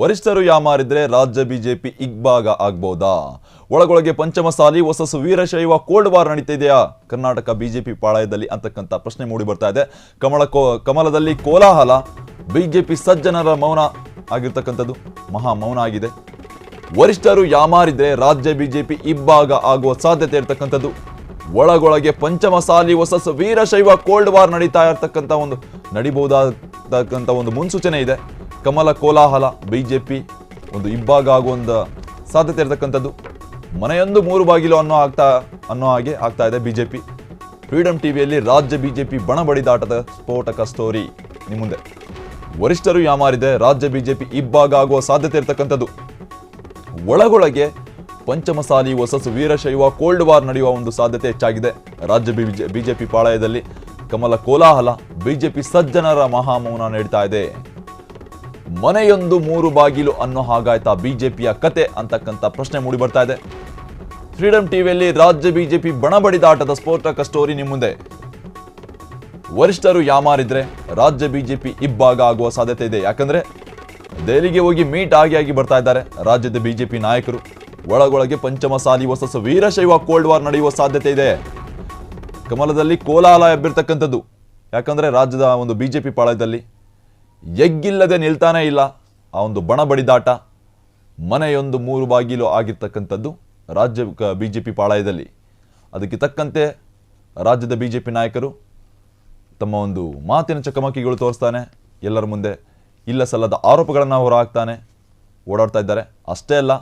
ವರಿಷ್ಠರು ಯಾಮಾರಿದ್ರೆ ರಾಜ್ಯ ಬಿಜೆಪಿ ಇಗ್ಭಾಗ ಆಗ್ಬೋದಾ? ಒಳಗೊಳಗೆ ಪಂಚಮಸಾಲಿ ಹೊಸಸು ವೀರಶೈವ ಕೋಲ್ಡ್ ವಾರ್ ನಡೀತಿದೆಯಾ? ಕರ್ನಾಟಕ ಬಿಜೆಪಿ ಪಾಳಯದಲ್ಲಿ ಅಂತಕ್ಕಂಥ ಪ್ರಶ್ನೆ ಮೂಡಿ ಬರ್ತಾ ಇದೆ. ಕಮಲ ಕಮಲದಲ್ಲಿ ಕೋಲಾಹಲ, ಬಿಜೆಪಿ ಸಜ್ಜನರ ಮೌನ ಆಗಿರ್ತಕ್ಕಂಥದ್ದು ಮಹಾ ಮೌನ ಆಗಿದೆ. ವರಿಷ್ಠರು ಯಾಮಾರಿದ್ರೆ ರಾಜ್ಯ ಬಿಜೆಪಿ ಇಬ್ಬಾಗ ಆಗುವ ಸಾಧ್ಯತೆ ಇರ್ತಕ್ಕಂಥದ್ದು? ಒಳಗೊಳಗೆ ಪಂಚಮಸಾಲಿ ಹೊಸಸು ವೀರಶೈವ ಕೋಲ್ಡ್ ವಾರ್ ನಡೀತಾ ಇರ್ತಕ್ಕಂಥ ಒಂದು ನಡಿಬಹುದಾದಂಥ ಒಂದು ಮುನ್ಸೂಚನೆ ಇದೆ. ಕಮಲ ಕೋಲಾಹಲ ಬಿಜೆಪಿ ಒಂದು ಇಬ್ಬಾಗ ಆಗುವಂಥ ಸಾಧ್ಯತೆ ಇರತಕ್ಕಂಥದ್ದು. ಮನೆಯೊಂದು ಮೂರು ಬಾಗಿಲು ಅನ್ನೋ ಆಗ್ತಾ, ಅನ್ನೋ ಹಾಗೆ ಆಗ್ತಾ ಇದೆ ಬಿಜೆಪಿ. ಫ್ರೀಡಂ ಟಿವಿಯಲ್ಲಿ ರಾಜ್ಯ ಬಿಜೆಪಿ ಬಣ ಬಡಿದಾಟದ ಸ್ಫೋಟಕ ಸ್ಟೋರಿ ನಿಮ್ಮ ಮುಂದೆ. ವರಿಷ್ಠರು ಯಾಮಾರಿದೆ, ರಾಜ್ಯ ಬಿಜೆಪಿ ಇಬ್ಬಾಗ ಆಗುವ ಸಾಧ್ಯತೆ ಇರತಕ್ಕಂಥದ್ದು. ಒಳಗೊಳಗೆ ಪಂಚಮಸಾಲಿ ಹೊಸಸು ವೀರಶೈವ ಕೋಲ್ಡ್ ವಾರ್ ನಡೆಯುವ ಒಂದು ಸಾಧ್ಯತೆ ಹೆಚ್ಚಾಗಿದೆ. ರಾಜ್ಯ ಬಿಜೆ, ಬಿಜೆಪಿ ಪಾಳಯದಲ್ಲಿ ಕಮಲ ಕೋಲಾಹಲ ಬಿಜೆಪಿ ಸಜ್ಜನರ ಮಹಾಮೌನ ನೀಡ್ತಾ ಇದೆ. ಮನೆಯೊಂದು ಮೂರು ಬಾಗಿಲು ಅನ್ನೋ ಹಾಗಾಯ್ತಾ ಬಿಜೆಪಿಯ ಕತೆ ಅಂತಕ್ಕಂಥ ಪ್ರಶ್ನೆ ಮೂಡಿ ಬರ್ತಾ ಇದೆ. ಫ್ರೀಡಂ ಟಿವಿಯಲ್ಲಿ ರಾಜ್ಯ ಬಿಜೆಪಿ ಬಣಬಡಿದಾಟದ ಸ್ಫೋಟಕ ಸ್ಟೋರಿ ನಿಮ್ಮ ಮುಂದೆ. ವರಿಷ್ಠರು ಯಾಮಾರಿದ್ರೆ ರಾಜ್ಯ ಬಿಜೆಪಿ ಇಬ್ಬಾಗ ಆಗುವ ಸಾಧ್ಯತೆ ಇದೆ. ಯಾಕಂದ್ರೆ ದೆಹಲಿಗೆ ಹೋಗಿ ಮೀಟ್ ಆಗಿ ಆಗಿ ಬರ್ತಾ ಇದ್ದಾರೆ ರಾಜ್ಯದ ಬಿಜೆಪಿ ನಾಯಕರು. ಒಳಗೊಳಗೆ ಪಂಚಮಸಾಲಿ ಹೊಸ ವೀರಶೈವ ಕೋಲ್ಡ್ ವಾರ್ ನಡೆಯುವ ಸಾಧ್ಯತೆ ಇದೆ. ಕಮಲದಲ್ಲಿ ಕೋಲಾಹಲ ಎಬ್ಬಿರ್ತಕ್ಕಂಥದ್ದು. ಯಾಕಂದ್ರೆ ರಾಜ್ಯದ ಒಂದು ಬಿಜೆಪಿ ಪಾಳಯದಲ್ಲಿ ಎಗ್ಗಿಲ್ಲದೆ ನಿಲ್ತಾನೇ ಇಲ್ಲ. ಆ ಒಂದು ಬಣ ಬಡಿದಾಟ ಮನೆಯೊಂದು ಮೂರು ಬಾಗಿಲು ಆಗಿರ್ತಕ್ಕಂಥದ್ದು ರಾಜ್ಯ ಬಿ ಜೆ ಪಿ ಪಾಳಯದಲ್ಲಿ. ಅದಕ್ಕೆ ತಕ್ಕಂತೆ ರಾಜ್ಯದ ಬಿ ಜೆ ಪಿ ನಾಯಕರು ತಮ್ಮ ಒಂದು ಮಾತಿನ ಚಕಮಕಿಗಳು ತೋರಿಸ್ತಾನೆ. ಎಲ್ಲರ ಮುಂದೆ ಇಲ್ಲ ಸಲ್ಲದ ಆರೋಪಗಳನ್ನು ಹೊರಹಾಕ್ತಾನೆ ಓಡಾಡ್ತಾ ಇದ್ದಾರೆ. ಅಷ್ಟೇ ಅಲ್ಲ,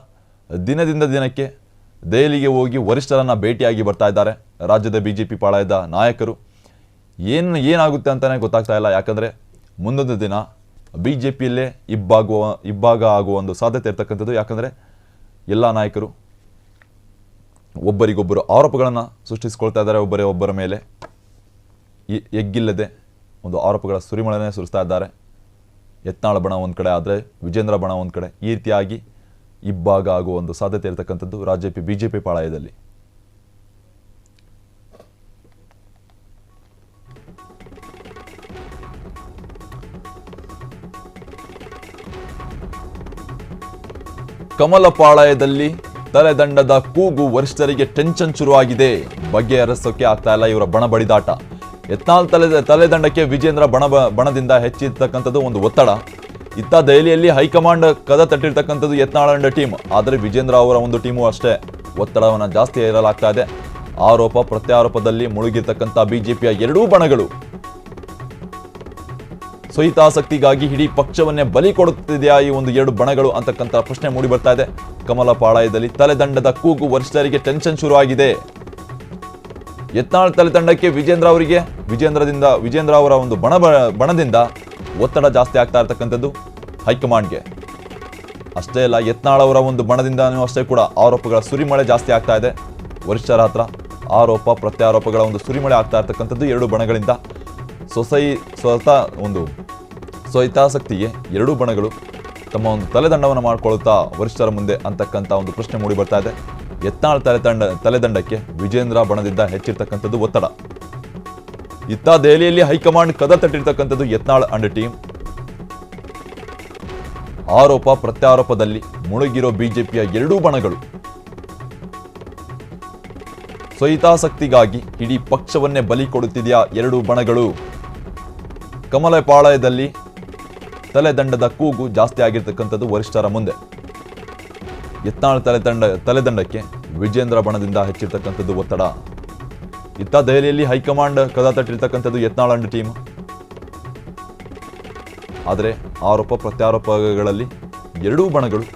ದಿನದಿಂದ ದಿನಕ್ಕೆ ದೆಹಲಿಗೆ ಹೋಗಿ ವರಿಷ್ಠರನ್ನು ಭೇಟಿಯಾಗಿ ಬರ್ತಾ ಇದ್ದಾರೆ ರಾಜ್ಯದ ಬಿ ಜೆ ಪಿ ಪಾಳಯದ ನಾಯಕರು. ಏನು, ಏನಾಗುತ್ತೆ ಅಂತಲೇ ಗೊತ್ತಾಗ್ತಾ ಇಲ್ಲ. ಯಾಕಂದರೆ ಮುಂದೊಂದು ದಿನ ಬಿ ಜೆ ಪಿಯಲ್ಲೇ ಇಬ್ಬಾಗುವ, ಇಬ್ಬಾಗ ಆಗುವ ಒಂದು ಸಾಧ್ಯತೆ ಇರ್ತಕ್ಕಂಥದ್ದು. ಯಾಕಂದರೆ ಎಲ್ಲ ನಾಯಕರು ಒಬ್ಬರಿಗೊಬ್ಬರು ಆರೋಪಗಳನ್ನು ಸೃಷ್ಟಿಸ್ಕೊಳ್ತಾ ಇದ್ದಾರೆ. ಒಬ್ಬರೇ ಒಬ್ಬರ ಮೇಲೆ ಎಗ್ಗಿಲ್ಲದೆ ಒಂದು ಆರೋಪಗಳ ಸುರಿಮಳನೆ ಸುರಿಸ್ತಾ ಇದ್ದಾರೆ. ಯತ್ನಾಳ ಬಣ ಒಂದು ಕಡೆ ಆದರೆ ವಿಜೇಂದ್ರ ಬಣ ಒಂದು ಕಡೆ ಈ ರೀತಿಯಾಗಿ ಇಬ್ಬಾಗ ಆಗುವ ಒಂದು ಸಾಧ್ಯತೆ ಇರತಕ್ಕಂಥದ್ದು ರಾಜ್ಯ ಬಿ ಜೆ ಪಿ ಪಾಳಯದಲ್ಲಿ. ಕಮಲ ಪಾಳಯದಲ್ಲಿ ತಲೆದಂಡದ ಕೂಗು ವರಿಷ್ಠರಿಗೆ ಟೆನ್ಷನ್ ಶುರುವಾಗಿದೆ. ಬಗೆಹರಿಸೋಕೆ ಆಗ್ತಾ ಇಲ್ಲ ಇವರ ಬಣ ಬಡಿದಾಟ. ಎತ್ನಾಲ್ ತಲೆ, ತಲೆದಂಡಕ್ಕೆ ವಿಜೇಂದ್ರ ಬಣ ಬಣದಿಂದ ಹೆಚ್ಚಿರ್ತಕ್ಕಂಥದ್ದು ಒಂದು ಒತ್ತಡ. ಇತ್ತ ದೆಹಲಿಯಲ್ಲಿ ಹೈಕಮಾಂಡ್ ಕದ ತಟ್ಟಿರ್ತಕ್ಕಂಥದ್ದು ಯತ್ನಾಳಂಡ ಟೀಮ್. ಆದರೆ ವಿಜೇಂದ್ರ ಅವರ ಒಂದು ಟೀಮು ಅಷ್ಟೇ. ಒತ್ತಡವನ್ನು ಜಾಸ್ತಿ ಹೇರಲಾಗ್ತಾ ಇದೆ. ಆರೋಪ, ಪ್ರತ್ಯಾರೋಪದಲ್ಲಿ ಮುಳುಗಿರ್ತಕ್ಕಂಥ ಬಿಜೆಪಿಯ ಎರಡೂ ಬಣಗಳು ಸ್ವಹಿತಾಸಕ್ತಿಗಾಗಿ ಇಡೀ ಪಕ್ಷವನ್ನೇ ಬಲಿ ಕೊಡುತ್ತಿದೆಯಾ ಈ ಒಂದು ಎರಡು ಬಣಗಳು ಅಂತಕ್ಕಂಥ ಪ್ರಶ್ನೆ ಮೂಡಿ ಬರ್ತಾ ಇದೆ. ಕಮಲ ಪಾಳಯದಲ್ಲಿ ತಲೆದಂಡದ ಕೂಗು ವರಿಷ್ಠರಿಗೆ ಟೆನ್ಷನ್ ಶುರುವಾಗಿದೆ. ಯತ್ನಾಳ್ ತಲೆದಂಡಕ್ಕೆ ವಿಜೇಂದ್ರ ಅವರಿಗೆ, ವಿಜೇಂದ್ರದಿಂದ, ವಿಜೇಂದ್ರ ಅವರ ಒಂದು ಬಣ ಬಣದಿಂದ ಒತ್ತಡ ಜಾಸ್ತಿ ಆಗ್ತಾ ಇರ್ತಕ್ಕಂಥದ್ದು ಹೈಕಮಾಂಡ್ಗೆ. ಅಷ್ಟೇ ಅಲ್ಲ, ಯತ್ನಾಳ್ ಅವರ ಒಂದು ಬಣದಿಂದನೂ ಅಷ್ಟೇ ಕೂಡ ಆರೋಪಗಳ ಸುರಿಮಳೆ ಜಾಸ್ತಿ ಆಗ್ತಾ ಇದೆ. ವರಿಷ್ಠರ ಹತ್ರ ಆರೋಪ, ಪ್ರತ್ಯಾರೋಪಗಳ ಒಂದು ಸುರಿಮಳೆ ಆಗ್ತಾ ಇರ್ತಕ್ಕಂಥದ್ದು ಎರಡು ಬಣಗಳಿಂದ. ಸೊಸೈ ಸ್ವತಃ ಒಂದು ಸ್ವಹಿತಾಸಕ್ತಿಗೆ ಎರಡೂ ಬಣಗಳು ತಮ್ಮ ಒಂದು ತಲೆದಂಡವನ್ನು ಮಾಡಿಕೊಳ್ಳುತ್ತಾ ವರಿಷ್ಠರ ಮುಂದೆ ಅಂತಕ್ಕಂಥ ಒಂದು ಪ್ರಶ್ನೆ ಮೂಡಿ ಬರ್ತಾ ಇದೆ. ಎತ್ನಾಳ್ ತಲೆತಂಡ ತಲೆದಂಡಕ್ಕೆ ವಿಜೇಂದ್ರ ಬಣದಿಂದ ಹೆಚ್ಚಿರ್ತಕ್ಕಂಥದ್ದು ಒತ್ತಡ. ಇತ್ತ ದೆಹಲಿಯಲ್ಲಿ ಹೈಕಮಾಂಡ್ ಕದ ತಟ್ಟಿರ್ತಕ್ಕಂಥದ್ದು ಯತ್ನಾಳ್ ಅಂಡ್ ಟೀಮ್. ಆರೋಪ ಪ್ರತ್ಯಾರೋಪದಲ್ಲಿ ಮುಳುಗಿರೋ ಬಿಜೆಪಿಯ ಎರಡೂ ಬಣಗಳು. ಸ್ವಹಿತಾಸಕ್ತಿಗಾಗಿ ಇಡೀ ಪಕ್ಷವನ್ನೇ ಬಲಿ ಕೊಡುತ್ತಿದೆಯಾ ಎರಡೂ ಬಣಗಳು? ಕಮಲ ಪಾಳಯದಲ್ಲಿ ತಲೆದಂಡದ ಕೂಗು ಜಾಸ್ತಿ ಆಗಿರ್ತಕ್ಕಂಥದ್ದು ವರಿಷ್ಠರ ಮುಂದೆ. ಯತ್ನಾಳ್ ತಲೆದಂಡ ತಲೆದಂಡಕ್ಕೆ ವಿಜೇಂದ್ರ ಬಣದಿಂದ ಹೆಚ್ಚಿರ್ತಕ್ಕಂಥದ್ದು ಒತ್ತಡ. ಇತ್ತ ದೆಹಲಿಯಲ್ಲಿ ಹೈಕಮಾಂಡ್ ಕದ ತಟ್ಟಿರ್ತಕ್ಕಂಥದ್ದು ಯತ್ನಾಳ್ ಅಂಡ್ ಟೀಮ್. ಆದರೆ ಆರೋಪ ಪ್ರತ್ಯಾರೋಪಗಳಲ್ಲಿ ಎರಡೂ ಬಣಗಳು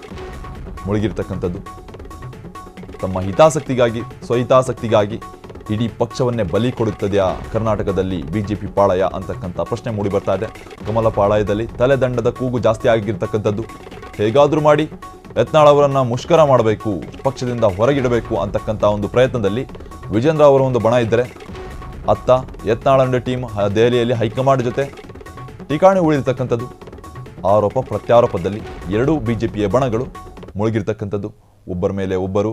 ಮುಳುಗಿರ್ತಕ್ಕಂಥದ್ದು. ತಮ್ಮ ಹಿತಾಸಕ್ತಿಗಾಗಿ, ಸ್ವಹಿತಾಸಕ್ತಿಗಾಗಿ ಇಡೀ ಪಕ್ಷವನ್ನೇ ಬಲಿ ಕೊಡುತ್ತದೆಯಾ? ಕರ್ನಾಟಕದಲ್ಲಿ ಬಿಜೆಪಿ ಪಾಳಯ ಅಂತಕ್ಕಂಥ ಪ್ರಶ್ನೆ ಮೂಡಿ ಬರ್ತಾ ಇದೆ. ಕಮಲ ಪಾಳಯದಲ್ಲಿ ತಲೆದಂಡದ ಕೂಗು ಜಾಸ್ತಿ ಆಗಿರ್ತಕ್ಕಂಥದ್ದು. ಹೇಗಾದರೂ ಮಾಡಿ ಯತ್ನಾಳ್ ಅವರನ್ನು ಮುಷ್ಕರ ಮಾಡಬೇಕು, ಪಕ್ಷದಿಂದ ಹೊರಗಿಡಬೇಕು ಅಂತಕ್ಕಂಥ ಒಂದು ಪ್ರಯತ್ನದಲ್ಲಿ ವಿಜೇಂದ್ರ ಅವರ ಒಂದು ಬಣ ಇದ್ದರೆ ಅತ್ತ ಯತ್ನಾಳ್ ಟೀಮ್ ದೆಹಲಿಯಲ್ಲಿ ಹೈಕಮಾಂಡ್ ಜೊತೆ ಠಿಕಾಣಿ ಉಳಿದಿರ್ತಕ್ಕಂಥದ್ದು. ಆರೋಪ ಪ್ರತ್ಯಾರೋಪದಲ್ಲಿ ಎರಡೂ ಬಿ ಜೆ ಪಿಯ ಬಣಗಳು ಮುಳುಗಿರ್ತಕ್ಕಂಥದ್ದು. ಒಬ್ಬರ ಮೇಲೆ ಒಬ್ಬರು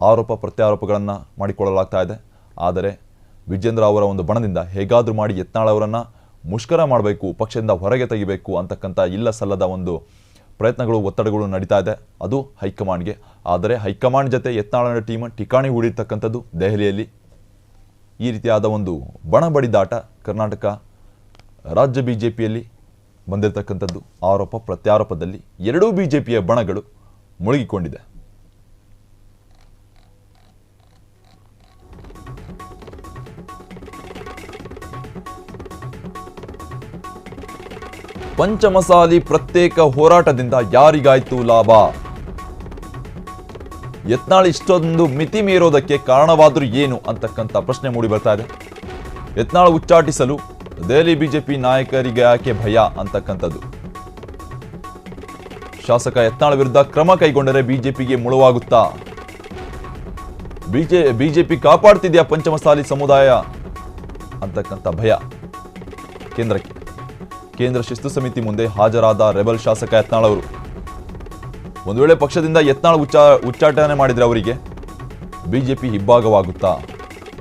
ಆರೋಪ ಪ್ರತ್ಯಾರೋಪಗಳನ್ನು ಮಾಡಿಕೊಳ್ಳಲಾಗ್ತಾ ಇದೆ. ಆದರೆ ವಿಜೇಂದ್ರ ಅವರ ಒಂದು ಬಣದಿಂದ ಹೇಗಾದರೂ ಮಾಡಿ ಯತ್ನಾಳ್ ಅವರನ್ನು ಮುಷ್ಕರ ಮಾಡಬೇಕು, ಪಕ್ಷದಿಂದ ಹೊರಗೆ ತೆಗಿಬೇಕು ಅಂತಕ್ಕಂಥ ಇಲ್ಲ ಸಲ್ಲದ ಒಂದು ಪ್ರಯತ್ನಗಳು, ಒತ್ತಡಗಳು ನಡೀತಾ ಇದೆ. ಅದು ಹೈಕಮಾಂಡ್ಗೆ. ಆದರೆ ಹೈಕಮಾಂಡ್ ಜೊತೆ ಯತ್ನಾಳನ ಟೀಮ್ ಠಿಕಾಣಿ ಹೂಡಿರ್ತಕ್ಕಂಥದ್ದು ದೆಹಲಿಯಲ್ಲಿ. ಈ ರೀತಿಯಾದ ಒಂದು ಬಣ ಬಡಿದಾಟ ಕರ್ನಾಟಕ ರಾಜ್ಯ ಬಿ ಜೆ ಪಿಯಲ್ಲಿ ಬಂದಿರತಕ್ಕಂಥದ್ದು. ಆರೋಪ ಪ್ರತ್ಯಾರೋಪದಲ್ಲಿ ಎರಡೂ ಬಿ ಜೆ ಪಿಯ ಬಣಗಳು ಮುಳುಗಿಕೊಂಡಿದೆ. ಪಂಚಮಸಾಲಿ ಪ್ರತ್ಯೇಕ ಹೋರಾಟದಿಂದ ಯಾರಿಗಾಯ್ತು ಲಾಭ? ಯತ್ನಾಳ್ ಇಷ್ಟೊಂದು ಮಿತಿ ಮೀರೋದಕ್ಕೆ ಕಾರಣವಾದರೂ ಏನು ಅಂತಕ್ಕಂಥ ಪ್ರಶ್ನೆ ಮೂಡಿ ಬರ್ತಾ ಇದೆ. ಯತ್ನಾಳ್ ಉಚ್ಚಾಟಿಸಲು ದೆಹಲಿ ಬಿಜೆಪಿ ನಾಯಕರಿಗೆ ಯಾಕೆ ಭಯ ಅಂತಕ್ಕಂಥದ್ದು. ಶಾಸಕ ಯತ್ನಾಳ್ ವಿರುದ್ಧ ಕ್ರಮ ಕೈಗೊಂಡರೆ ಬಿಜೆಪಿಗೆ ಮುಳುವಾಗುತ್ತಾ? ಬಿಜೆ, ಬಿಜೆಪಿ ಕಾಪಾಡ್ತಿದೆಯಾ ಪಂಚಮಸಾಲಿ ಸಮುದಾಯ ಅಂತಕ್ಕಂಥ ಭಯ ಕೇಂದ್ರಕ್ಕೆ. ಕೇಂದ್ರ ಶಿಸ್ತು ಸಮಿತಿ ಮುಂದೆ ಹಾಜರಾದ ರೆಬಲ್ ಶಾಸಕ ಯತ್ನಾಳ್ ಅವರು. ಒಂದು ವೇಳೆ ಪಕ್ಷದಿಂದ ಯತ್ನಾಳ್ ಉಚ್ಚಾ, ಉಚ್ಚಾಟನೆ ಮಾಡಿದರೆ ಅವರಿಗೆ ಬಿಜೆಪಿ ಹಿಬ್ಬಾಗವಾಗುತ್ತಾ?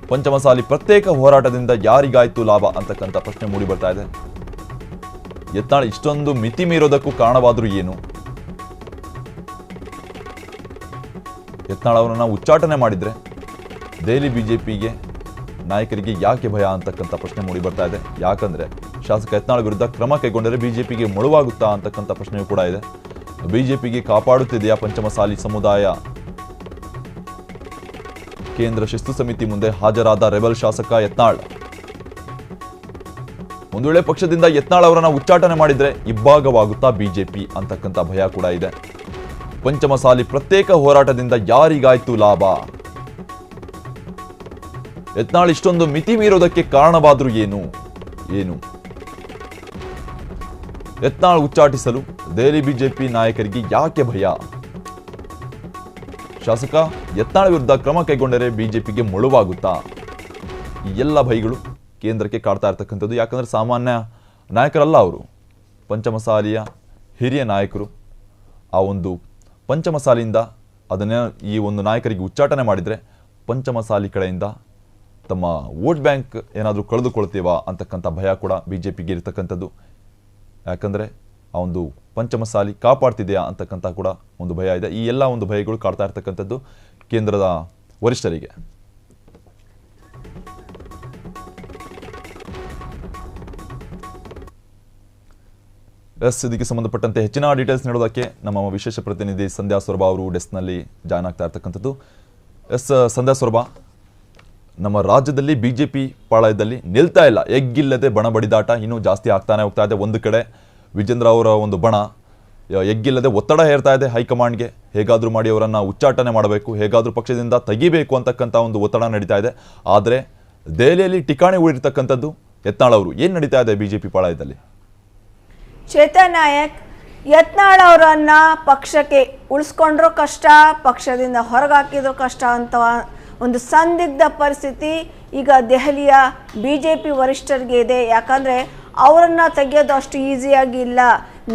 ಪಂಚಮಸಾಲಿ ಪ್ರತ್ಯೇಕ ಹೋರಾಟದಿಂದ ಯಾರಿಗಾಯಿತು ಲಾಭ ಅಂತಕ್ಕಂಥ ಪ್ರಶ್ನೆ ಮೂಡಿ ಬರ್ತಾ ಇದೆ. ಯತ್ನಾಳ್ ಇಷ್ಟೊಂದು ಮಿತಿ ಮೀರೋದಕ್ಕೂ ಕಾರಣವಾದರೂ ಏನು? ಯತ್ನಾಳ್ ಅವರನ್ನು ಉಚ್ಚಾಟನೆ ಮಾಡಿದ್ರೆ, ದೆಹಲಿ ಬಿಜೆಪಿಗೆ ನಾಯಕರಿಗೆ ಯಾಕೆ ಭಯ ಅಂತಕ್ಕಂಥ ಪ್ರಶ್ನೆ ಮೂಡಿ ಬರ್ತಾ ಇದೆ. ಯಾಕಂದ್ರೆ ಶಾಸಕ ಯತ್ನಾಳ್ ವಿರುದ್ಧ ಕ್ರಮ ಕೈಗೊಂಡರೆ ಬಿಜೆಪಿಗೆ ಮುಳುವಾಗುತ್ತಾ ಅಂತಕ್ಕಂಥ ಪ್ರಶ್ನೆಯೂ ಕೂಡ ಇದೆ. ಬಿಜೆಪಿಗೆ ಕಾಪಾಡುತ್ತಿದೆಯಾ ಪಂಚಮಸಾಲಿ ಸಮುದಾಯ? ಕೇಂದ್ರ ಶಿಸ್ತು ಸಮಿತಿ ಮುಂದೆ ಹಾಜರಾದ ರೆಬಲ್ ಶಾಸಕ ಯತ್ನಾಳ್. ಒಂದು ವೇಳೆ ಪಕ್ಷದಿಂದ ಯತ್ನಾಳ್ ಅವರನ್ನ ಉಚ್ಚಾಟನೆ ಮಾಡಿದ್ರೆ ಇಬ್ಬಾಗವಾಗುತ್ತಾ ಬಿಜೆಪಿ ಅಂತಕ್ಕಂಥ ಭಯ ಕೂಡ ಇದೆ. ಪಂಚಮಸಾಲಿ ಪ್ರತ್ಯೇಕ ಹೋರಾಟದಿಂದ ಯಾರಿಗಾಯ್ತು ಲಾಭ? ಯತ್ನಾಳ್ ಇಷ್ಟೊಂದು ಮಿತಿ ಮೀರೋದಕ್ಕೆ ಕಾರಣವಾದರೂ ಏನು? ಏನು? ಯತ್ನಾಳ್ ಉಚ್ಚಾಟಿಸಲು ದೆಹಲಿ ಬಿಜೆಪಿ ನಾಯಕರಿಗೆ ಯಾಕೆ ಭಯ? ಶಾಸಕ, ಯತ್ನಾಳ್ ವಿರುದ್ಧ ಕ್ರಮ ಕೈಗೊಂಡರೆ ಬಿಜೆಪಿಗೆ ಮುಳುವಾಗುತ್ತಾ? ಈ ಎಲ್ಲ ಭಯಗಳು ಕೇಂದ್ರಕ್ಕೆ ಕಾಡ್ತಾ ಇರ್ತಕ್ಕಂಥದ್ದು ಯಾಕಂದ್ರೆ ಸಾಮಾನ್ಯ ನಾಯಕರಲ್ಲ ಅವರು. ಪಂಚಮಸಾಲಿಯ ಹಿರಿಯ ನಾಯಕರು. ಆ ಒಂದು ಪಂಚಮಸಾಲಿಯಿಂದ ಅದನ್ನ ಈ ಒಂದು ನಾಯಕರಿಗೆ ಉಚ್ಚಾಟನೆ ಮಾಡಿದರೆ ಪಂಚಮಸಾಲಿ ಕಡೆಯಿಂದ ತಮ್ಮ ವೋಟ್ ಬ್ಯಾಂಕ್ ಏನಾದರೂ ಕಳೆದುಕೊಳ್ತೀವಾ ಅಂತಕ್ಕಂಥ ಭಯ ಕೂಡ ಬಿ ಜೆ ಪಿಗೆ ಇರತಕ್ಕಂಥದ್ದು. ಯಾಕಂದರೆ ಆ ಒಂದು ಪಂಚಮಸಾಲಿ ಕಾಪಾಡ್ತಿದೆಯಾ ಅಂತಕ್ಕಂಥ ಕೂಡ ಒಂದು ಭಯ ಇದೆ. ಈ ಎಲ್ಲ ಒಂದು ಭಯಗಳು ಕಾಡ್ತಾ ಇರ್ತಕ್ಕಂಥದ್ದು ಕೇಂದ್ರದ ವರಿಷ್ಠರಿಗೆ. ಎಸ್, ಇದಕ್ಕೆ ಸಂಬಂಧಪಟ್ಟಂತೆ ಹೆಚ್ಚಿನ ಡೀಟೇಲ್ಸ್ ನೀಡೋದಕ್ಕೆ ನಮ್ಮ ವಿಶೇಷ ಪ್ರತಿನಿಧಿ ಸಂಧ್ಯಾ ಸೊರಬ ಅವರು ಡೆಸ್ಕ್ನಲ್ಲಿ ಜಾಯ್ನ್ ಆಗ್ತಾ ಇರ್ತಕ್ಕಂಥದ್ದು. ಎಸ್, ಸಂಧ್ಯಾ ಸೊರಬ ನಮ್ಮ ರಾಜ್ಯದಲ್ಲಿ ಬಿ ಜೆ ಪಿ ಪಾಳಯದಲ್ಲಿ ನಿಲ್ತಾ ಇಲ್ಲ. ಎಗ್ಗಿಲ್ಲದೆ ಬಣ ಬಡಿದಾಟ ಇನ್ನೂ ಜಾಸ್ತಿ ಆಗ್ತಾನೆ ಹೋಗ್ತಾ ಇದೆ. ಒಂದು ಕಡೆ ವಿಜೇಂದ್ರ ಅವರ ಒಂದು ಬಣ ಎಗ್ಗಿಲ್ಲದೆ ಒತ್ತಡ ಹೇರ್ತಾ ಇದೆ ಹೈಕಮಾಂಡ್ಗೆ. ಹೇಗಾದರೂ ಮಾಡಿ ಅವರನ್ನು ಉಚ್ಚಾಟನೆ ಮಾಡಬೇಕು, ಹೇಗಾದರೂ ಪಕ್ಷದಿಂದ ತೆಗಿಬೇಕು ಅಂತಕ್ಕಂಥ ಒಂದು ಒತ್ತಡ ನಡೀತಾ ಇದೆ. ಆದರೆ ದೆಹಲಿಯಲ್ಲಿ ಠಿಕಾಣಿ ಉಳಿರ್ತಕ್ಕಂಥದ್ದು ಯತ್ನಾಳ್ ಅವರು. ಏನು ನಡೀತಾ ಇದೆ ಬಿ ಜೆ ಪಿ ಪಾಳಯದಲ್ಲಿ? ಚೇತನ್ ನಾಯಕ್, ಯತ್ನಾಳ್ ಅವರನ್ನು ಪಕ್ಷಕ್ಕೆ ಉಳಿಸ್ಕೊಂಡ್ರೂ ಕಷ್ಟ, ಪಕ್ಷದಿಂದ ಹೊರಗಾಕಿದ್ರು ಕಷ್ಟ ಅಂತ ಒಂದು ಸಂದಿಗ್ಧ ಪರಿಸ್ಥಿತಿ ಈಗ ದೆಹಲಿಯ ಬಿ ಜೆ ಪಿ ವರಿಷ್ಠರಿಗೆ ಇದೆ. ಯಾಕಂದರೆ ಅವರನ್ನು ತೆಗೆಯೋದು ಅಷ್ಟು ಈಸಿಯಾಗಿ ಇಲ್ಲ.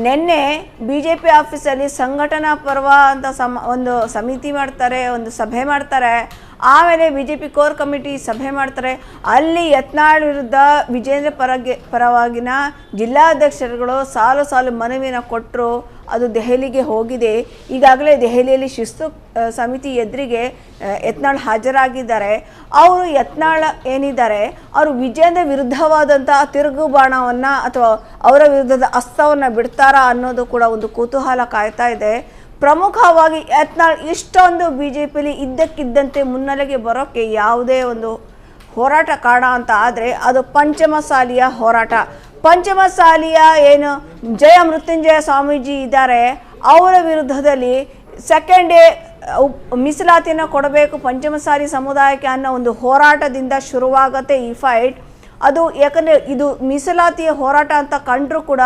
ನಿನ್ನೆ ಬಿ ಜೆ ಪಿ ಆಫೀಸಲ್ಲಿ ಸಂಘಟನಾ ಪರ್ವ ಅಂತ ಸಮ, ಒಂದು ಸಮಿತಿ ಮಾಡ್ತಾರೆ, ಒಂದು ಸಭೆ ಮಾಡ್ತಾರೆ. ಆಮೇಲೆ B J P core committee ಸಭೆ ಮಾಡ್ತಾರೆ. ಅಲ್ಲಿ ಯತ್ನಾಳ್ ವಿರುದ್ಧ ವಿಜೇಂದ್ರ ಪರಗೆ, ಪರವಾಗಿನ ಜಿಲ್ಲಾಧ್ಯಕ್ಷರುಗಳು ಸಾಲು ಸಾಲು ಮನವಿನ ಕೊಟ್ಟರು ಅದು ದೆಹಲಿಗೆ ಹೋಗಿದೆ. ಈಗಾಗಲೇ ದೆಹಲಿಯಲ್ಲಿ ಶಿಸ್ತು ಸಮಿತಿ ಎದುರಿಗೆ ಯತ್ನಾಳ್ ಹಾಜರಾಗಿದ್ದಾರೆ. ಅವರು ಯತ್ನಾಳ್ ಏನಿದ್ದಾರೆ, ಅವರು ವಿಜಯದ ವಿರುದ್ಧವಾದಂಥ ತಿರುಗು ಬಾಣವನ್ನು ಅಥವಾ ಅವರ ವಿರುದ್ಧದ ಅಸ್ತವನ್ನು ಬಿಡ್ತಾರಾ ಅನ್ನೋದು ಕೂಡ ಒಂದು ಕುತೂಹಲ ಕಾಯ್ತಾ ಇದೆ. ಪ್ರಮುಖವಾಗಿ ಯತ್ನಾಳ್ ಇಷ್ಟೊಂದು ಬಿ ಜೆ ಪಿಲಿ ಇದ್ದಕ್ಕಿದ್ದಂತೆ ಮುನ್ನೆಲೆಗೆ ಬರೋಕ್ಕೆ ಯಾವುದೇ ಒಂದು ಹೋರಾಟ ಕಾರಣ ಅಂತ ಆದರೆ ಅದು ಪಂಚಮಸಾಲಿಯ ಹೋರಾಟ. ಪಂಚಮಸಾಲಿಯ ಏನು ಜಯ ಮೃತ್ಯುಂಜಯ ಸ್ವಾಮೀಜಿ ಇದ್ದಾರೆ, ಅವರ ವಿರುದ್ಧದಲ್ಲಿ ಸೆಕೆಂಡ್ ಡೇ ಮೀಸಲಾತಿಯನ್ನು ಕೊಡಬೇಕು ಪಂಚಮಸಾಲಿ ಸಮುದಾಯಕ್ಕೆ ಅನ್ನೋ ಒಂದು ಹೋರಾಟದಿಂದ ಶುರುವಾಗತ್ತೆ ಈ ಫೈಟ್ ಅದು ಯಾಕಂದರೆ ಇದು ಮೀಸಲಾತಿಯ ಹೋರಾಟ ಅಂತ ಕಂಡರೂ ಕೂಡ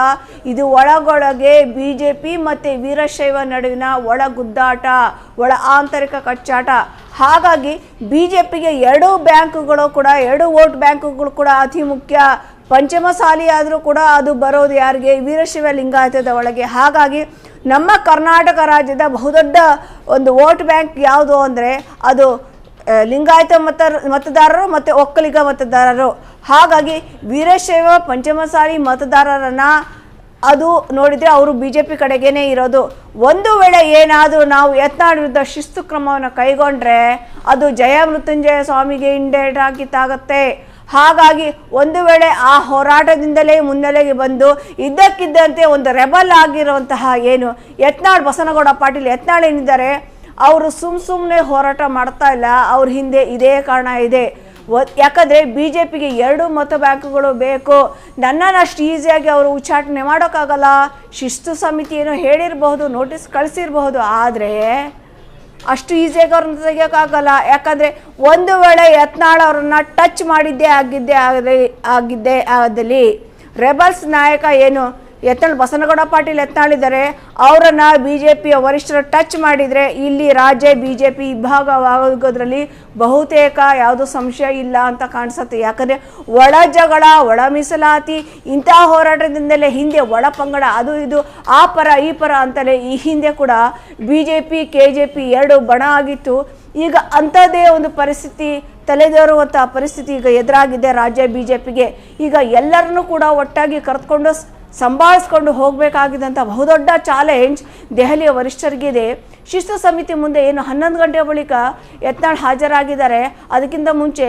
ಇದು ಒಳಗೊಳಗೆ ಬಿ ಜೆ ಪಿ ಮತ್ತು ವೀರಶೈವ ನಡುವಿನ ಒಳ ಗುದ್ದಾಟ, ಒಳ ಆಂತರಿಕ ಕಚ್ಚಾಟ. ಹಾಗಾಗಿ ಬಿ ಜೆ ಪಿಗೆ ಎರಡೂ ಬ್ಯಾಂಕುಗಳು ಕೂಡ, ಎರಡು ವೋಟ್ ಬ್ಯಾಂಕುಗಳು ಕೂಡ ಅತಿ ಮುಖ್ಯ ಪಂಚಮಸಾಲಿ ಆದರೂ ಕೂಡ ಅದು ಬರೋದು ಯಾರಿಗೆ? ವೀರಶೈವ ಲಿಂಗಾಯತದ ಒಳಗೆ. ಹಾಗಾಗಿ ನಮ್ಮ ಕರ್ನಾಟಕ ರಾಜ್ಯದ ಬಹುದೊಡ್ಡ ಒಂದು ವೋಟ್ ಬ್ಯಾಂಕ್ ಯಾವುದು ಅಂದರೆ ಅದು ಲಿಂಗಾಯತ ಮತ, ಮತದಾರರು ಮತ್ತು ಒಕ್ಕಲಿಗ ಮತದಾರರು. ಹಾಗಾಗಿ ವೀರಶೈವ ಪಂಚಮಸಾಲಿ ಮತದಾರರನ್ನ ಅದು ನೋಡಿದರೆ ಅವರು ಬಿ ಜೆ ಪಿ ಕಡೆಗೇನೆ ಇರೋದು. ಒಂದು ವೇಳೆ ಏನಾದರೂ ನಾವು ಯತ್ನಾಳ್ ಶಿಸ್ತು ಕ್ರಮವನ್ನು ಕೈಗೊಂಡ್ರೆ ಅದು ಜಯ ಮೃತ್ಯುಂಜಯ ಸ್ವಾಮಿಗೆ ಇಂಡೇಟ್ ಆಗಿತ್ತಾಗತ್ತೆ ಹಾಗಾಗಿ ಒಂದು ವೇಳೆ ಆ ಹೋರಾಟದಿಂದಲೇ ಮುನ್ನೆಲೆಗೆ ಬಂದು ಇದ್ದಕ್ಕಿದ್ದಂತೆ ಒಂದು ರೆಬಲ್ ಆಗಿರುವಂತಹ ಏನು ಯತ್ನಾಳ್ ಬಸನಗೌಡ ಪಾಟೀಲ್ ಯತ್ನಾಳ್ ಏನಿದ್ದಾರೆ, ಅವರು ಸುಮ್ ಸುಮ್ಮನೆ ಹೋರಾಟ ಮಾಡ್ತಾ ಇಲ್ಲ, ಅವ್ರ ಹಿಂದೆ ಇದೇ ಕಾರಣ ಇದೆ. ಯಾಕಂದರೆ ಬಿ ಜೆ ಪಿಗೆ ಎರಡು ಮತ ಬ್ಯಾಂಕುಗಳು ಬೇಕು. ನನ್ನನ್ನು ಅಷ್ಟು ಈಸಿಯಾಗಿ ಅವರು ಉಚ್ಚಾಟನೆ ಮಾಡೋಕ್ಕಾಗಲ್ಲ. ಶಿಸ್ತು ಸಮಿತಿ ಏನೋ ಹೇಳಿರಬಹುದು, ನೋಟಿಸ್ ಕಳಿಸಿರಬಹುದು, ಆದರೆ ಅಷ್ಟು ಈಸಿಯಾಗಿ ಅವ್ರನ್ನ ತೆಗಿಯೋಕ್ಕಾಗಲ್ಲ. ಯಾಕಂದರೆ ಒಂದು ವೇಳೆ ಯತ್ನಾಳ್ ಅವ್ರನ್ನ ಟಚ್ ಮಾಡಿದ್ದೇ ಆಗಿದ್ದೇ ಆಗಲಿ ಆಗಿದ್ದೇ ಆದಲ್ಲಿ ರೆಬಲ್ಸ್ ನಾಯಕ ಏನು ಯತ್ನಾಳ್ ಬಸನಗೌಡ ಪಾಟೀಲ್ ಯತ್ನಾಳಿದ್ದಾರೆ ಅವರನ್ನು ಬಿ ಜೆ ಪಿಯ ವರಿಷ್ಠರು ಟಚ್ ಮಾಡಿದರೆ ಇಲ್ಲಿ ರಾಜ್ಯ ಬಿ ಜೆ ಪಿ ಇಬ್ಬಾಗವಾಗೋದ್ರಲ್ಲಿ ಬಹುತೇಕ ಯಾವುದೂ ಸಂಶಯ ಇಲ್ಲ ಅಂತ ಕಾಣಿಸುತ್ತೆ. ಯಾಕಂದರೆ ಒಳ ಜಗಳ, ಒಳ ಮೀಸಲಾತಿ ಇಂತಹ ಹೋರಾಟದಿಂದಲೇ ಹಿಂದೆ ಒಳ ಪಂಗಡ, ಅದು ಇದು, ಆ ಪರ, ಈ ಪರ ಅಂತಲೇ ಈ ಹಿಂದೆ ಕೂಡ B J P K J P ಎರಡು ಬಣ ಆಗಿತ್ತು. ಈಗ ಅಂಥದ್ದೇ ಒಂದು ಪರಿಸ್ಥಿತಿ ತಲೆದೋರುವಂಥ ಪರಿಸ್ಥಿತಿ ಈಗ ಎದುರಾಗಿದೆ ರಾಜ್ಯ ಬಿ ಜೆ ಪಿಗೆ ಈಗ ಎಲ್ಲರನ್ನೂ ಕೂಡ ಒಟ್ಟಾಗಿ ಕರೆದುಕೊಂಡು ಸಂಭಾಳಿಸ್ಕೊಂಡು ಹೋಗಬೇಕಾಗಿದ್ದಂಥ ಬಹುದೊಡ್ಡ ಚಾಲೆಂಜ್ ದೆಹಲಿಯ ವರಿಷ್ಠರಿಗಿದೆ ಶಿಸ್ತು ಸಮಿತಿ ಮುಂದೆ ಏನು ಹನ್ನೊಂದು ಗಂಟೆಯ ಬಳಿಕ ಯತ್ನಾಳ್ ಹಾಜರಾಗಿದ್ದಾರೆ. ಅದಕ್ಕಿಂತ ಮುಂಚೆ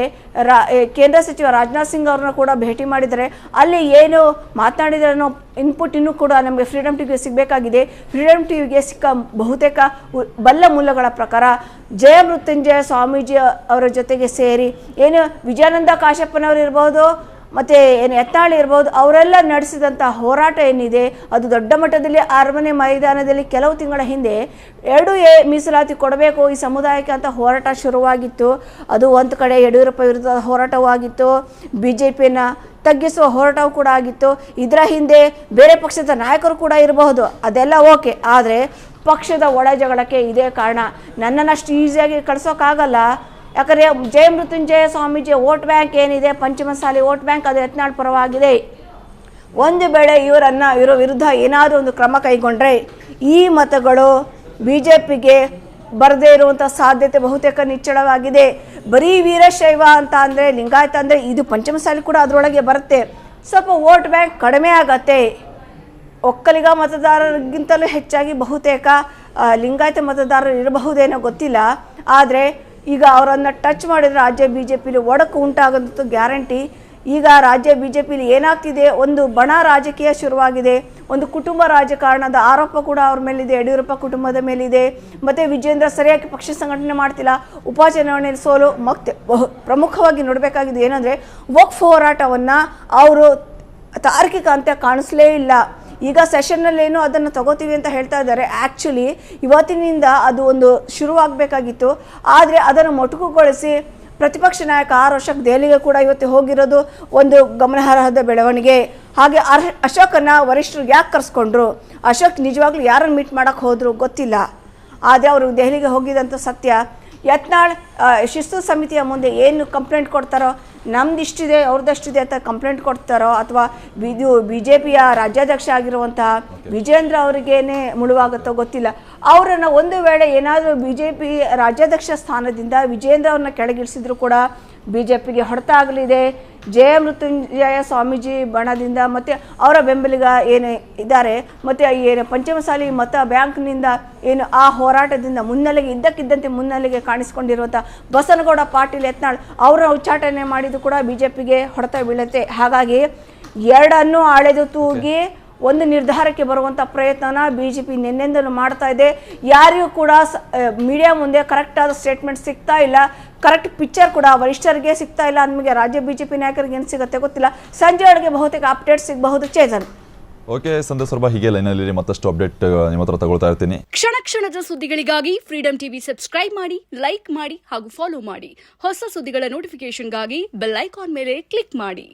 ಕೇಂದ್ರ ಸಚಿವ ರಾಜನಾಥ್ ಸಿಂಗ್ ಅವ್ರನ್ನ ಕೂಡ ಭೇಟಿ ಮಾಡಿದ್ದಾರೆ. ಅಲ್ಲಿ ಏನು ಮಾತನಾಡಿದ್ರೆ ಅನ್ನೋ ಇನ್ಪುಟ್ ಇನ್ನೂ ಕೂಡ ನಮಗೆ ಫ್ರೀಡಮ್ ಟಿವಿಗೆ ಸಿಗಬೇಕಾಗಿದೆ. ಫ್ರೀಡಮ್ ಟಿವಿಗೆ ಸಿಕ್ಕ ಬಹುತೇಕ ಬಲ್ಲ ಮೂಲಗಳ ಪ್ರಕಾರ ಜಯ ಮೃತ್ಯುಂಜಯ ಸ್ವಾಮೀಜಿ ಅವರ ಜೊತೆಗೆ ಸೇರಿ, ಏನು ವಿಜಯಾನಂದ ಕಾಶಪ್ಪನವರು ಇರ್ಬೋದು ಮತ್ತು ಏನು ಎತ್ತಾಳಿ ಇರ್ಬೋದು, ಅವರೆಲ್ಲ ನಡೆಸಿದಂಥ ಹೋರಾಟ ಏನಿದೆ, ಅದು ದೊಡ್ಡ ಮಟ್ಟದಲ್ಲಿ ಅರಮನೆ ಮೈದಾನದಲ್ಲಿ ಕೆಲವು ತಿಂಗಳ ಹಿಂದೆ ಎರಡು ಎ ಮೀಸಲಾತಿ ಕೊಡಬೇಕು ಈ ಸಮುದಾಯಕ್ಕೆ ಅಂತ ಹೋರಾಟ ಶುರುವಾಗಿತ್ತು. ಅದು ಒಂದು ಕಡೆ ಯಡಿಯೂರಪ್ಪ ವಿರುದ್ಧ ಹೋರಾಟವಾಗಿತ್ತು ಬಿ ಜೆ ಪಿನ ತಗ್ಗಿಸುವ ಹೋರಾಟವೂ ಕೂಡ ಆಗಿತ್ತು. ಇದರ ಹಿಂದೆ ಬೇರೆ ಪಕ್ಷದ ನಾಯಕರು ಕೂಡ ಇರಬಹುದು, ಅದೆಲ್ಲ ಓಕೆ. ಆದರೆ ಪಕ್ಷದ ಒಳ ಜಗಳಕ್ಕೆ ಇದೇ ಕಾರಣ. ನನ್ನನ್ನು ಅಷ್ಟು ಈಸಿಯಾಗಿ ಕಳ್ಸೋಕ್ಕಾಗಲ್ಲ. ಯಾಕಂದರೆ ಜಯ ಮೃತ್ಯುಂಜಯ ಸ್ವಾಮೀಜಿ ವೋಟ್ ಬ್ಯಾಂಕ್ ಏನಿದೆ, ಪಂಚಮಸಾಲಿ ವೋಟ್ ಬ್ಯಾಂಕ್, ಅದು ಯತ್ನಾಳ್ ಪರವಾಗಿದೆ. ಒಂದು ವೇಳೆ ಇವರನ್ನು, ಇವರ ವಿರುದ್ಧ ಏನಾದರೂ ಒಂದು ಕ್ರಮ ಕೈಗೊಂಡ್ರೆ ಈ ಮತಗಳು ಬಿ ಜೆ ಪಿಗೆ ಬರದೇ ಇರುವಂಥ ಸಾಧ್ಯತೆ ಬಹುತೇಕ ನಿಚ್ಚಳವಾಗಿದೆ. ಬರೀ ವೀರಶೈವ ಅಂತ ಅಂದರೆ, ಲಿಂಗಾಯತ ಅಂದರೆ ಇದು ಪಂಚಮಸಾಲಿ ಕೂಡ ಅದರೊಳಗೆ ಬರುತ್ತೆ. ಸ್ವಲ್ಪ ವೋಟ್ ಬ್ಯಾಂಕ್ ಕಡಿಮೆ ಆಗತ್ತೆ. ಒಕ್ಕಲಿಗ ಮತದಾರರಿಗಿಂತಲೂ ಹೆಚ್ಚಾಗಿ ಬಹುತೇಕ ಲಿಂಗಾಯತ ಮತದಾರರು ಇರಬಹುದೇನೋ ಗೊತ್ತಿಲ್ಲ. ಆದರೆ ಈಗ ಅವರನ್ನು ಟಚ್ ಮಾಡಿದ್ರೆ ರಾಜ್ಯ ಬಿ ಜೆ ಪಿಲಿ ಒಡಕು ಉಂಟಾಗಂಥದ್ದು ಗ್ಯಾರಂಟಿ. ಈಗ ರಾಜ್ಯ ಬಿ ಜೆ ಪಿಲಿ ಏನಾಗ್ತಿದೆ? ಒಂದು ಬಣ ರಾಜಕೀಯ ಶುರುವಾಗಿದೆ. ಒಂದು ಕುಟುಂಬ ರಾಜಕಾರಣದ ಆರೋಪ ಕೂಡ ಅವ್ರ ಮೇಲಿದೆ, ಯಡಿಯೂರಪ್ಪ ಕುಟುಂಬದ ಮೇಲಿದೆ. ಮತ್ತು ವಿಜೇಂದ್ರ ಸರಿಯಾಗಿ ಪಕ್ಷ ಸಂಘಟನೆ ಮಾಡ್ತಿಲ್ಲ. ಉಪಚುನಾವಣೆಯಲ್ಲಿ ಸೋಲು ಮತ್ತೆ ಪ್ರಮುಖವಾಗಿ ನೋಡಬೇಕಾಗಿದ್ದು ಏನಂದರೆ ವಕ್ಫ್ ಹೋರಾಟವನ್ನು ಅವರು ತಾರ್ಕಿಕ ಅಂತ ಕಾಣಿಸ್ಲೇ ಇಲ್ಲ. ಈಗ ಸೆಷನ್ನಲ್ಲೇನು ಅದನ್ನು ತಗೋತೀವಿ ಅಂತ ಹೇಳ್ತಾ ಇದ್ದಾರೆ. ಆ್ಯಕ್ಚುಲಿ ಇವತ್ತಿನಿಂದ ಅದು ಒಂದು ಶುರುವಾಗಬೇಕಾಗಿತ್ತು. ಆದರೆ ಅದನ್ನು ಮೊಟಕುಗೊಳಿಸಿ ಪ್ರತಿಪಕ್ಷ ನಾಯಕ ಆರು ವರ್ಷಕ್ಕೆ ದೆಹಲಿಗೆ ಕೂಡ ಇವತ್ತು ಹೋಗಿರೋದು ಒಂದು ಗಮನಾರ್ಹದ ಬೆಳವಣಿಗೆ. ಹಾಗೆ ಅರ್ ಅಶೋಕನ್ನು ವರಿಷ್ಠರು ಯಾಕೆ ಕರೆಸ್ಕೊಂಡ್ರು? ಅಶೋಕ್ ನಿಜವಾಗ್ಲೂ ಯಾರನ್ನು ಮೀಟ್ ಮಾಡೋಕ್ಕೆ ಹೋದರು ಗೊತ್ತಿಲ್ಲ. ಆದರೆ ಅವರು ದೆಹಲಿಗೆ ಹೋಗಿದಂಥ ಸತ್ಯ. ಯತ್ನಾಳ್ ಶಿಸ್ತು ಸಮಿತಿಯ ಮುಂದೆ ಏನು ಕಂಪ್ಲೇಂಟ್ ಕೊಡ್ತಾರೋ ನಮ್ದಿಷ್ಟಿದೆ ಅವ್ರದ್ದಷ್ಟಿದೆ ಅಂತ ಕಂಪ್ಲೇಂಟ್ ಕೊಡ್ತಾರೋ ಅಥವಾ ಇದು ಬಿ ಜೆ ಪಿಯ ರಾಜ್ಯಾಧ್ಯಕ್ಷ ಆಗಿರುವಂತಹ ವಿಜೇಂದ್ರ ಅವರಿಗೇನೆ ಮುಳುವಾಗುತ್ತೋ ಗೊತ್ತಿಲ್ಲ. ಅವರನ್ನು ಒಂದು ವೇಳೆ ಏನಾದರೂ ಬಿ ಜೆ ಪಿ ರಾಜ್ಯಾಧ್ಯಕ್ಷ ಸ್ಥಾನದಿಂದ ವಿಜೇಂದ್ರ ಅವ್ರನ್ನ ಕೆಳಗಿಳಿಸಿದ್ರು ಕೂಡ ಬಿ ಜೆ ಪಿಗೆ ಹೊಡೆತ ಆಗಲಿದೆ ಜಯ ಮೃತ್ಯುಂಜಯ ಸ್ವಾಮೀಜಿ ಬಣದಿಂದ ಮತ್ತು ಅವರ ಬೆಂಬಲಿಗ ಏನು ಇದ್ದಾರೆ, ಮತ್ತು ಏನು ಪಂಚಮಸಾಲಿ ಮತ ಬ್ಯಾಂಕ್ನಿಂದ ಏನು ಆ ಹೋರಾಟದಿಂದ ಮುನ್ನೆಲೆಗೆ, ಇದ್ದಕ್ಕಿದ್ದಂತೆ ಮುನ್ನೆಲೆಗೆ ಕಾಣಿಸಿಕೊಂಡಿರುವಂಥ ಬಸನಗೌಡ ಪಾಟೀಲ್ ಯತ್ನಾಳ್ ಅವರ ಉಚ್ಚಾಟನೆ ಮಾಡಿದ್ದು ಕೂಡ ಬಿ ಜೆ ಪಿಗೆ ಹೊಡೆತ ಬೀಳುತ್ತೆ. ಹಾಗಾಗಿ ಎರಡನ್ನೂ ಅಳೆದು ತೂಗಿ ಒಂದು ನಿರ್ಧಾರಕ್ಕೆ ಬರುವಂಥ ಪ್ರಯತ್ನನ ಬಿ ಜೆ ಪಿ ನಿನ್ನೆಂದಲೂ ಮಾಡ್ತಾ ಇದೆ. ಯಾರಿಗೂ ಕೂಡ ಮೀಡಿಯಾ ಮುಂದೆ ಕರೆಕ್ಟಾದ ಸ್ಟೇಟ್ಮೆಂಟ್ ಸಿಗ್ತಾ ಇಲ್ಲ. ಕರೆಕ್ಟ್ ಪಿಕ್ಚರ್ ಕೂಡ ವರಿಷ್ಠರಿಗೆ ಸಿಗ್ತಾ ಇಲ್ಲ. ನಮಗೆ ರಾಜ್ಯ ಬಿ ಜೆ ಪಿ ನಾಯಕರಿಗೆ ಏನು ಸಿಗುತ್ತೆ ಗೊತ್ತಿಲ್ಲ. ಸಂಜೆ ಒಳಗೆ ಬಹುತೇಕ ಅಪ್ಡೇಟ್ ಸಿಗಬಹುದು. ಚೇತನ್. ಓಕೆ ಸಂದರ್ಭ ಹೀಗೆ ಲೈನಲ್ಲಿ ಮತ್ತಷ್ಟು ಅಪ್ಡೇಟ್ ನಿಮ್ಮ ಹತ್ರ ತಗೊಳ್ತಾ ಇರ್ತೀನಿ. ಕ್ಷಣ ಕ್ಷಣದ ಸುದ್ದಿಗಳಿಗಾಗಿ ಫ್ರೀಡಮ್ ಟಿವಿ ಸಬ್ಸ್ಕ್ರೈಬ್ ಮಾಡಿ ಲೈಕ್ ಮಾಡಿ ಹಾಗೂ ಫಾಲೋ ಮಾಡಿ. ಹೊಸ ಸುದ್ದಿಗಳ ನೋಟಿಫಿಕೇಶನ್ಗಾಗಿ ಬೆಲ್ ಐಕಾನ್ ಮೇಲೆ ಕ್ಲಿಕ್ ಮಾಡಿ.